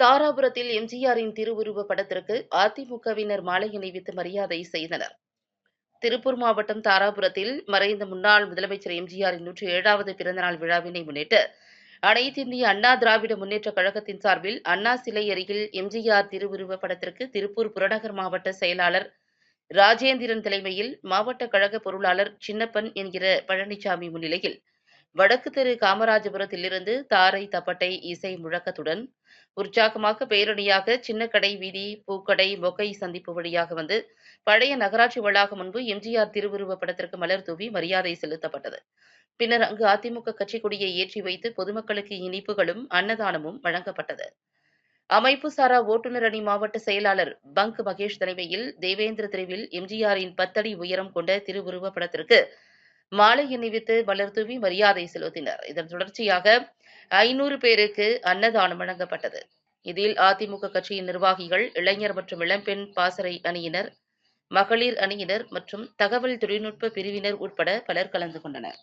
தாராபுரத்தில் எம்ஜிஆரின் திருவுருவ படத்திற்கு அதிமுகவினர் மாலை அணிவித்து மரியாதை செய்தனர். திருப்பூர் மாவட்டம் தாராபுரத்தில் மறைந்த முன்னாள் முதலமைச்சர் எம்ஜிஆரின் நூற்றி ஏழாவது பிறந்தநாள் விழாவினை முன்னிட்டு அனைத்திந்திய அண்ணா திராவிட முன்னேற்ற கழகத்தின் சார்பில் அண்ணா சிலை அருகில் எம்ஜிஆர் திருவுருவ படத்திற்கு திருப்பூர் புறநகர் மாவட்ட செயலாளர் ராஜேந்திரன் தலைமையில் மாவட்ட கழக பொருளாளர் சின்னப்பன் என்கிற பழனிசாமி முன்னிலையில் வடக்கு தெரு காமராஜபுரத்திலிருந்து தாரை தப்பட்டை இசை முழக்கத்துடன் உற்சாகமாக பேரணியாக சின்னக்கடை வீதி பூக்கடை மொக்கை சந்திப்பு வழியாக வந்து பழைய நகராட்சி வளாகம் முன்பு எம்ஜிஆர் திருவுருவப் படத்திற்கு மலர் தூவி மரியாதை செலுத்தப்பட்டது. பின்னர் அங்கு அதிமுக கட்சி கொடியை ஏற்றி வைத்து பொதுமக்களுக்கு இனிப்புகளும் அன்னதானமும் வழங்கப்பட்டது. அமைப்பு சாரா ஓட்டுநர் அணி மாவட்ட செயலாளர் பங்க் மகேஷ் தலைமையில் தேவேந்திர தெருவில் எம்ஜிஆரின் பத்தடி உயரம் கொண்ட திருவுருவப் படத்திற்கு மாலை அணிவித்து மலர்தூவி மரியாதை செலுத்தினர். இதன் தொடர்ச்சியாக ஐநூறு பேருக்கு அன்னதானம் வழங்கப்பட்டது. இதில் அதிமுக கட்சியின் நிர்வாகிகள் இளைஞர் மற்றும் இளம்பெண் பாசறை அணியினர் மகளிர் அணியினர் மற்றும் தகவல் தொழில்நுட்ப பிரிவினர் உட்பட பலர் கலந்து கொண்டனர்.